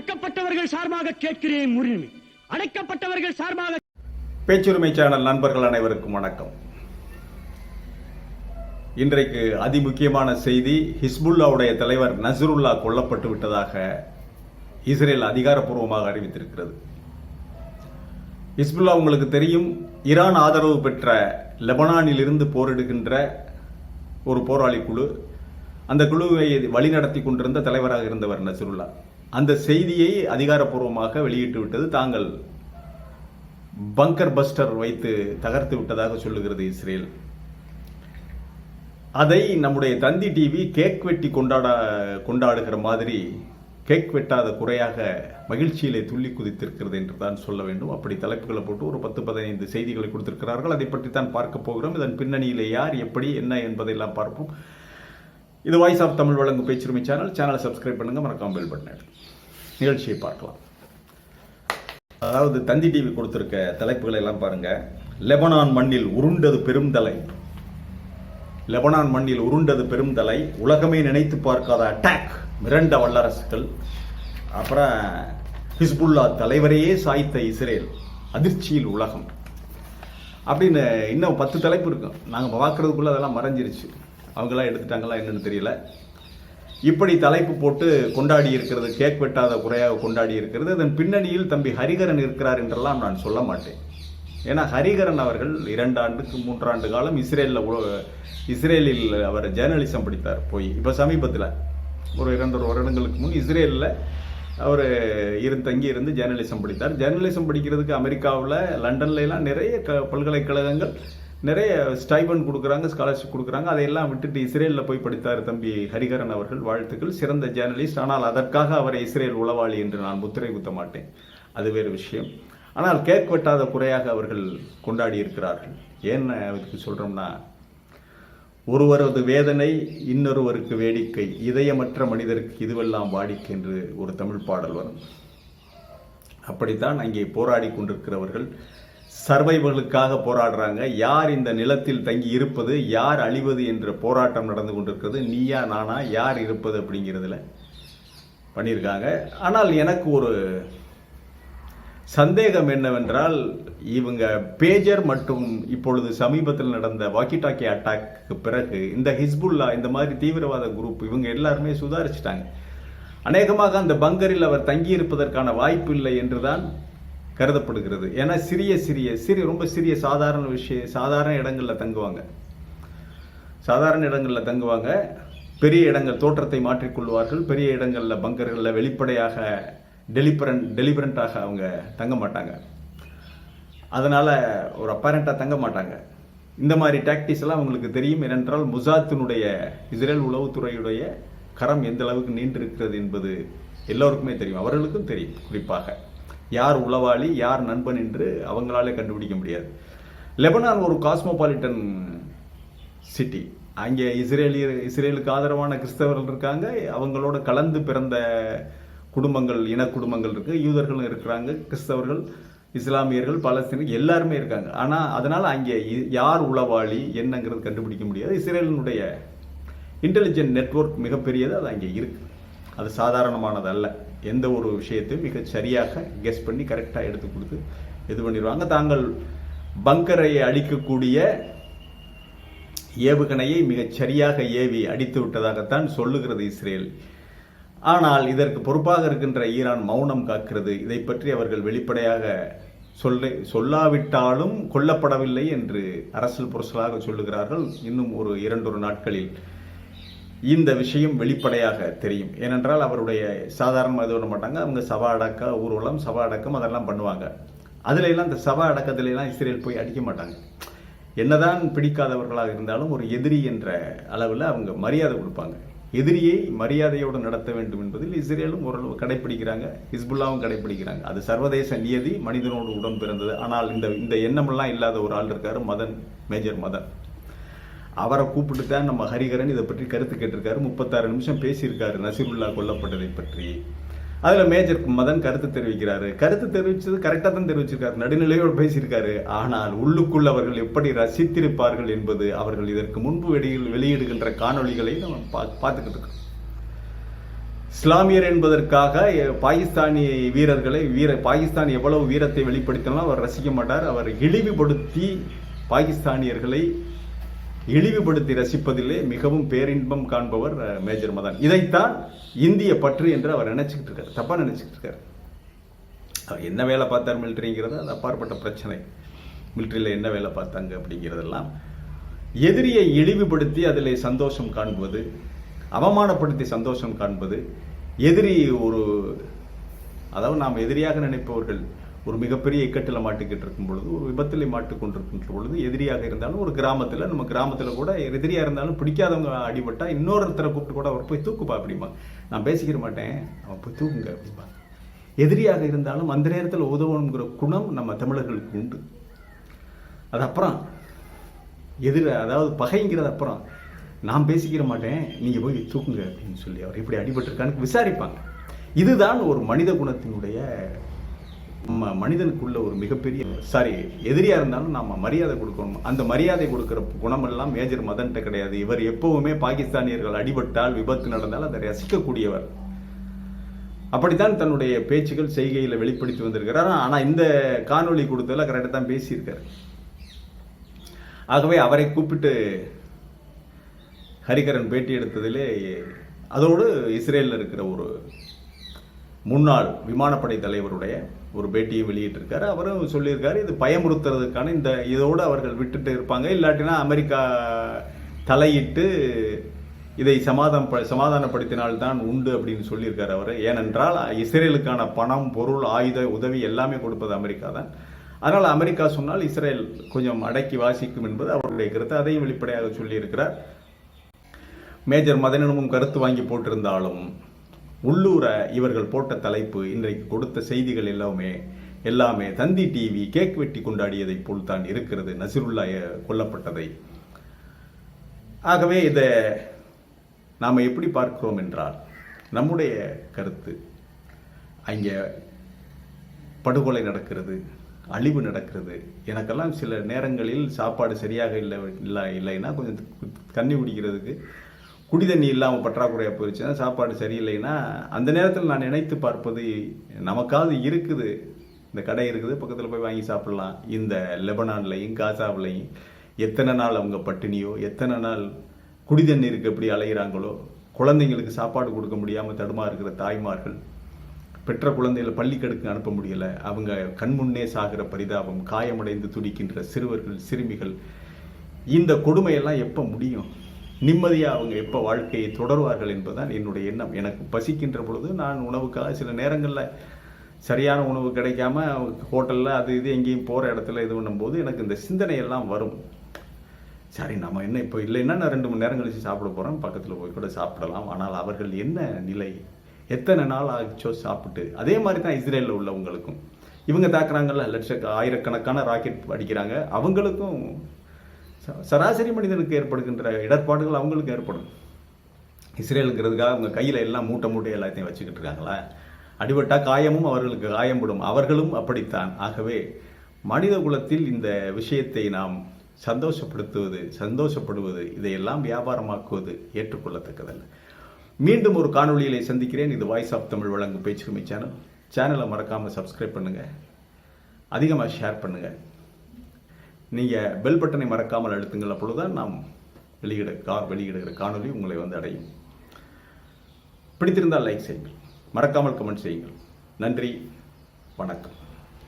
ஒடுக்கப்பட்டவர்கள் சார்பாக கேட்கிறேன் உரிமை அடைக்கப்பட்டவர்கள் சார்பாக பேச்சுரிமை சேனல் நண்பர்கள் அனைவருக்கும் வணக்கம். இன்றைக்கு அதிமுக்கியமான செய்தி ஹிஸ்புல்லாவுடைய தலைவர் நசருல்லா கொல்லப்பட்டு விட்டதாக இஸ்ரேல் அதிகாரப்பூர்வமாக அறிவித்திருக்கிறது. ஹிஸ்புல்லா உங்களுக்கு தெரியும் ஈரான் ஆதரவு பெற்ற லெபனானில் இருந்து போரிடுகின்ற ஒரு போராளி குழு. அந்த குழுவை வழிநடத்தி கொண்டிருந்த தலைவராக இருந்தவர் நசருல்லா. அந்த செய்தியை அதிகாரப்பூர்வமாக வெளியிட்டு விட்டது தாங்கள் பங்கர் பஸ்டர் வைத்து தகர்த்து விட்டதாக சொல்லுகிறது இஸ்ரேல். அதை நம்முடைய தந்தி டிவி கேக் வெட்டி கொண்டாட கொண்டாடுகிற மாதிரி கேக் வெட்டாத குறையாக மகிழ்ச்சியிலே துள்ளி குதித்திருக்கிறது என்று தான் சொல்ல வேண்டும். அப்படி தலைப்புகளை போட்டு ஒரு பத்து பதினைந்து செய்திகளை கொடுத்திருக்கிறார்கள். அதை பற்றி தான் பார்க்க போகிறோம். இதன் பின்னணியில் யார் எப்படி என்ன என்பதையெல்லாம் பார்ப்போம். இது வாய்ஸ் ஆஃப் தமிழ் வழங்கும் பேச்சுரிமை சேனல் சேனலை சப்ஸ்கிரைப் பண்ணுங்கள் மறக்காமல் பெல் பட்டன் நிகழ்ச்சியை பார்க்கலாம். அதாவது தந்தி டிவி கொடுத்துருக்க தலைப்புகளை எல்லாம் பாருங்கள் லெபனான் மண்ணில் உருண்டது பெருந்தலை. லெபனான் மண்ணில் உருண்டது பெருந்தலை. உலகமே நினைத்து பார்க்காத அட்டாக் மிரண்ட வல்லரசுகள். அப்புறம் ஹிஸ்புல்லா தலைவரையே சாய்த்த இஸ்ரேல். அதிர்ச்சியில் உலகம். அப்படின்னு இன்னும் பத்து தலைப்பு இருக்கும். நாங்கள் பார்க்குறதுக்குள்ளே அதெல்லாம் மறைஞ்சிருச்சு. அவங்களாம் எடுத்துட்டாங்களா என்னன்னு தெரியல. இப்படி தலைப்பு போட்டு கொண்டாடி இருக்கிறது கேக் வெட்டாத குறையாக கொண்டாடி இருக்கிறது அதன் பின்னணியில் தம்பி ஹரிகரன் இருக்கிறார் என்றெல்லாம் நான் சொல்ல மாட்டேன். ஏன்னா ஹரிகரன் அவர்கள் இரண்டு ஆண்டுக்கு மூன்றாண்டு காலம் இஸ்ரேலில் இஸ்ரேலில் அவர் ஜேர்னலிசம் படித்தார் போய். இப்போ சமீபத்தில் ஒரு இரண்டொரு வருடங்களுக்கு முன் இஸ்ரேலில் அவர் இருந்து தங்கி இருந்து ஜேர்னலிசம் படித்தார். ஜேர்னலிசம் படிக்கிறதுக்கு அமெரிக்காவில் லண்டன்லலாம் நிறைய க பல்கலைக்கழகங்கள் நிறைய ஸ்டைபன் கொடுக்குறாங்க ஸ்காலர்ஷிப் கொடுக்குறாங்க. அதையெல்லாம் விட்டுட்டு இஸ்ரேலில் போய் படித்தார் தம்பி ஹரிகரன் அவர்கள். வாழ்த்துக்கள். சிறந்த ஜேர்னலிஸ்ட் ஆனால் அதற்காக அவரை இஸ்ரேல் உளவாளி என்று நான் முத்திரை குத்த மாட்டேன். அது வேறு விஷயம். ஆனால் கேக் வெட்டாத குறையாக அவர்கள் கொண்டாடி இருக்கிறார்கள் ஏன் அதுக்கு சொல்கிறோம்னா ஒருவரது வேதனை இன்னொருவருக்கு வேடிக்கை இதயமற்ற மனிதருக்கு இதுவெல்லாம் வாடிக்கை என்று ஒரு தமிழ் பாடல் வரும். அப்படித்தான் அங்கே போராடி கொண்டிருக்கிறவர்கள் சர்வைவலுக்காக போராடுறாங்க. யார் இந்த நிலத்தில் தங்கி இருப்பது யார் அழிவது என்ற போராட்டம் நடந்து கொண்டிருக்கிறது நீயா நானா யார் இருப்பது அப்படிங்கிறதுல பண்ணியிருக்காங்க. ஆனால் எனக்கு ஒரு சந்தேகம் என்னவென்றால் இவங்க பேஜர் மற்றும் இப்பொழுது சமீபத்தில் நடந்த வாக்கி டாக்கி அட்டாக்கு பிறகு இந்த ஹிஸ்புல்லா இந்த மாதிரி தீவிரவாத குரூப் இவங்க எல்லாருமே சுதாரிச்சிட்டாங்க. அநேகமாக அந்த பங்கரில் அவர் தங்கி இருப்பதற்கான வாய்ப்பு இல்லை என்றுதான் கருதப்படுகிறது. ஏன்னா சிறிய சிறிய சிறிய ரொம்ப சிறிய சாதாரண விஷய சாதாரண இடங்களில் தங்குவாங்க. சாதாரண இடங்களில் தங்குவாங்க. பெரிய இடங்கள் தோற்றத்தை மாற்றிக்கொள்வார்கள் பெரிய இடங்களில் பங்கர்களில் வெளிப்படையாக டெலிபரன் டெலிபரண்டாக அவங்க தங்க மாட்டாங்க. அதனால் ஒரு அப்பேரண்ட்டாக தங்க மாட்டாங்க. இந்த மாதிரி டாக்டிஸ் எல்லாம் அவங்களுக்கு தெரியும். ஏனென்றால் முசாத்தினுடைய இஸ்ரேல் உளவுத்துறையுடைய கரம் எந்த அளவுக்கு நீண்டிருக்கிறது என்பது எல்லோருக்குமே தெரியும். அவர்களுக்கும் தெரியும் குறிப்பாக. யார் உளவாளி யார் நண்பன் என்று அவங்களாலே கண்டுபிடிக்க முடியாது. லெபனான் ஒரு காஸ்மோபாலிட்டன் சிட்டி அங்கே இஸ்ரேலியர் இஸ்ரேலுக்கு ஆதரவான கிறிஸ்தவர்கள் இருக்காங்க. அவங்களோட கலந்து பிறந்த குடும்பங்கள் இன குடும்பங்கள் இருக்கு. யூதர்களும் இருக்கிறாங்க கிறிஸ்தவர்கள் இஸ்லாமியர்கள் பலஸ்தீனர்கள் எல்லாருமே இருக்காங்க. ஆனால் அதனால் அங்கே யார் உளவாளி என்னங்கிறது கண்டுபிடிக்க முடியாது. இஸ்ரேலினுடைய இன்டெலிஜென்ட் நெட்வொர்க் மிகப்பெரியது அது அங்கே இருக்கு. அது சாதாரணமானது அல்ல எந்த ஒரு விஷயத்தையும் மிக சரியாக கெஸ் பண்ணி கரெக்டாக எடுத்து கொடுத்து இது பண்ணிடுவாங்க. தாங்கள் பங்கரை அழிக்கக்கூடிய ஏவுகணையை மிகச் சரியாக ஏவி அடித்து விட்டதாகத்தான் சொல்லுகிறது இஸ்ரேல். ஆனால் இதற்கு பொறுப்பாக இருக்கின்ற ஈரான் மௌனம் காக்கிறது. இதை பற்றி அவர்கள் வெளிப்படையாக சொல்ல சொல்லாவிட்டாலும் கொல்லப்படவில்லை என்று அரசியல் புரசலாக சொல்லுகிறார்கள். இன்னும் ஒரு இரண்டொரு நாட்களில் இந்த விஷயம் வெளிப்படையாக தெரியும். ஏனென்றால் அவருடைய சாதாரணமாக இது பண்ண மாட்டாங்க. அவங்க சபா அடக்க ஊர்வலம் சபா அடக்கம் அதெல்லாம் பண்ணுவாங்க. அதுல எல்லாம் இந்த சபா அடக்கத்துல எல்லாம் இஸ்ரேல் போய் அடிக்க மாட்டாங்க. என்னதான் பிடிக்காதவர்களாக இருந்தாலும் ஒரு எதிரி என்ற அளவில் அவங்க மரியாதை கொடுப்பாங்க. எதிரியை மரியாதையோடு நடத்த வேண்டும் என்பதில் இஸ்ரேலும் ஓரளவு கடைபிடிக்கிறாங்க ஹிஸ்புல்லாவும் கடைபிடிக்கிறாங்க அது சர்வதேச நியதி மனிதனோடு உடன் பிறந்தது ஆனால் இந்த இந்த எண்ணமெல்லாம் இல்லாத ஒரு ஆள் இருக்காரு மதன் மேஜர் மதன். அவரை கூப்பிட்டு தான் நம்ம ஹரிகரன் இதை பற்றி கருத்து கேட்டிருக்காரு. முப்பத்தாறு நிமிஷம் பேசியிருக்காரு. நசீருல்லா கொல்லப்பட்டதை பற்றி. அதில் மேஜர் மதன் கருத்து தெரிவிக்கிறாரு. கருத்து தெரிவிச்சது கரெக்டாக தான் தெரிவிச்சிருக்காரு. நடுநிலையோடு பேசியிருக்காரு. ஆனால் உள்ளுக்குள் அவர்கள் எப்படி ரசித்திருப்பார்கள் என்பது அவர்கள் இதற்கு முன்பு வெளியில் வெளியிடுகின்ற காணொளிகளை நம்ம பா- பார்த்துக்கிட்டு இருக்கோம். இஸ்லாமியர் என்பதற்காக பாகிஸ்தானி வீரர்களை வீர பாகிஸ்தான் எவ்வளவு வீரத்தை வெளிப்படுத்தினாலும் அவர் ரசிக்க மாட்டார். அவர் இழிவுபடுத்தி பாகிஸ்தானியர்களை இழிவுபடுத்தி ரசிப்பதிலே மிகவும் பேரின்பம் காண்பவர் மேஜர் மதான். இதைத்தான் இந்திய பற்று என்று அவர் நினைச்சுக்கிட்டு இருக்காரு தப்பாக நினைச்சுக்கிட்டு இருக்காரு அவர் என்ன வேலை பார்த்தார் மிலிட்டரிங்கிறது அது அப்பாற்பட்ட பிரச்சனை. மிலிட்ரியில் என்ன வேலை பார்த்தாங்க அப்படிங்கிறதெல்லாம் எதிரியை இழிவுபடுத்தி அதில் சந்தோஷம் காண்பது அவமானப்படுத்தி சந்தோஷம் காண்பது எதிரி ஒரு அதாவது நாம் எதிரியாக நினைப்பவர்கள் ஒரு மிகப்பெரிய இக்கட்டில் மாட்டிக்கிட்டு இருக்கும் பொழுது ஒரு விபத்தில் மாட்டிக்கொண்டிருக்கின்ற பொழுது எதிரியாக இருந்தாலும் ஒரு கிராமத்தில் நம்ம கிராமத்தில் கூட எதிரியாக இருந்தாலும் பிடிக்காதவங்க அடிபட்டா இன்னொருத்தரை கூப்பிட்டு கூட அவர் போய் தூக்குப்பா அப்படிமா நான் பேசிக்கிற மாட்டேன். அவன் போய் தூக்குங்க அப்படிமா எதிரியாக இருந்தாலும் அந்த நேரத்தில் உதவணுங்கிற குணம் நம்ம தமிழர்களுக்கு உண்டு. அது அப்புறம் எதிர அதாவது பகைங்கிறது அப்புறம் நான் பேசிக்கிற மாட்டேன் நீங்கள் போய் தூக்குங்க அப்படின்னு சொல்லி அவர் எப்படி அடிபட்டிருக்கான்னு விசாரிப்பாங்க. இதுதான் ஒரு மனித குணத்தினுடைய நம்ம மனிதனுக்குள்ள ஒரு மிகப்பெரிய சாரி எதிரியா இருந்தாலும் நாம மரியாதை கொடுக்கணும். அந்த மரியாதை கொடுக்கிற குணமெல்லாம் மேஜர் மதன்ட்ட கிடையாது. இவர் எப்பவுமே பாகிஸ்தானியர்கள் அடிபட்டால் விபத்து நடந்தால் அதை ரசிக்கக்கூடியவர். அப்படித்தான் தன்னுடைய பேச்சுகள் செய்கையில வெளிப்படுத்தி வந்திருக்கிறார். ஆனா இந்த காணொலி கொடுத்ததில் கரெக்டாக தான் பேசியிருக்காரு. ஆகவே அவரை கூப்பிட்டு ஹரிகரன் பேட்டி எடுத்ததிலே அதோடு இஸ்ரேலில் இருக்கிற ஒரு முன்னாள் விமானப்படை தலைவருடைய ஒரு பேட்டியை வெளியிட்டிருக்காரு. அவரும் சொல்லியிருக்காரு இது பயமுறுத்துறதுக்கான இந்த இதோடு அவர்கள் விட்டுட்டு இருப்பாங்க. இல்லாட்டினா அமெரிக்கா தலையிட்டு இதை சமாதான சமாதானப்படுத்தினால்தான் உண்டு அப்படின்னு சொல்லியிருக்காரு அவர். ஏனென்றால் இஸ்ரேலுக்கான பணம் பொருள் ஆயுத உதவி எல்லாமே கொடுப்பது அமெரிக்கா தான். அதனால் அமெரிக்கா சொன்னால் இஸ்ரேல் கொஞ்சம் அடக்கி வாசிக்கும் என்பது அவருடைய கருத்து. அதையும் வெளிப்படையாக சொல்லியிருக்கிறார். மேஜர் மதனமும் கருத்து வாங்கி போட்டிருந்தாலும் உள்ளூர இவர்கள் போட்ட தலைப்பு இன்றைக்கு கொடுத்த செய்திகள் எல்லாமே எல்லாமே தந்தி டிவி கேக் வெட்டி கொண்டாடியதை போல் தான் இருக்கிறது நசிருல்லா கொல்லப்பட்டதை. ஆகவே இதை நாம் எப்படி பார்க்கிறோம் என்றால் நம்முடைய கருத்து அங்கே படுகொலை நடக்கிறது அழிவு நடக்கிறது. எனக்கெல்லாம் சில நேரங்களில் சாப்பாடு சரியாக இல்லை இல்லை இல்லைன்னா கொஞ்சம் தண்ணி குடிக்கிறதுக்கு குடி தண்ணி இல்லாமல் பற்றாக்குறையாக போயிடுச்சுன்னா சாப்பாடு சரியில்லைன்னா அந்த நேரத்தில் நான் நினைத்து பார்ப்பது நமக்காவது இருக்குது. இந்த கடை இருக்குது பக்கத்தில் போய் வாங்கி சாப்பிட்லாம். இந்த லெபனான்லையும் காசாவிலையும் எத்தனை நாள் அவங்க பட்டினியோ எத்தனை நாள் குடி தண்ணீருக்கு எப்படி அலைகிறாங்களோ குழந்தைங்களுக்கு சாப்பாடு கொடுக்க முடியாமல் தடுமா இருக்கிற தாய்மார்கள் பெற்ற குழந்தைகளை பள்ளிக்கடுக்கு அனுப்ப முடியல அவங்க கண்முன்னே சாகிற பரிதாபம் காயமடைந்து துடிக்கின்ற சிறுவர்கள் சிறுமிகள் இந்த கொடுமையெல்லாம் எப்போ முடியும்? நிம்மதியாக அவங்க எப்போ வாழ்க்கையை தொடருவார்கள் என்பதுதான் என்னுடைய எண்ணம். எனக்கு பசிக்கின்ற பொழுது நான் உணவுக்காக சில நேரங்களில் சரியான உணவு கிடைக்காம ஹோட்டலில் அது இது எங்கேயும் போகிற இடத்துல இது பண்ணும்போது எனக்கு இந்த சிந்தனை எல்லாம் வரும். சரி நம்ம என்ன இப்போ இல்லைன்னா நான் ரெண்டு மணி நேரம் கழிச்சு சாப்பிட போகிறோம் பக்கத்தில் போய் கூட சாப்பிடலாம். ஆனால் அவர்கள் என்ன நிலை? எத்தனை நாள் ஆச்சோ சாப்பிட்டு. அதே மாதிரி தான் இஸ்ரேலில் உள்ளவங்களுக்கும். இவங்க தாக்குறாங்கல்ல லட்ச ஆயிரக்கணக்கான ராக்கெட் அடிக்கிறாங்க. அவங்களுக்கும் சராசரி மனிதனுக்கு ஏற்படுகின்ற இடர்பாடுகள் அவங்களுக்கு ஏற்படும். இஸ்ரேலுங்கிறதுக்காக அவங்க கையில் எல்லாம் மூட்டை மூட்டை எல்லாத்தையும் வச்சுக்கிட்டு இருக்காங்களா? அடிபட்டா காயமும் அவர்களுக்கு காயம்படும். அவர்களும் அப்படித்தான். ஆகவே மனித குலத்தில் இந்த விஷயத்தை நாம் சந்தோஷப்படுத்துவது சந்தோஷப்படுவது இதையெல்லாம் வியாபாரமாக்குவது ஏற்றுக்கொள்ளத்தக்கதல்ல. மீண்டும் ஒரு காணொளியிலே சந்திக்கிறேன். இது வாய்ஸ் ஆஃப் தமிழ் வழங்கும் பேச்சுரிமை சேனல் சேனலை மறக்காமல் சப்ஸ்கிரைப் பண்ணுங்கள் அதிகமாக ஷேர் பண்ணுங்கள் நீங்கள் பெல் பட்டனை மறக்காமல் அழுத்துங்கள் அப்பொழுதுதான் நாம் வெளியிட கா வெளியிடுகிற காணொலி உங்களை வந்து அடையும். பிடித்திருந்தால் லைக் செய்யுங்கள். மறக்காமல் கமெண்ட் செய்யுங்கள். நன்றி. வணக்கம்.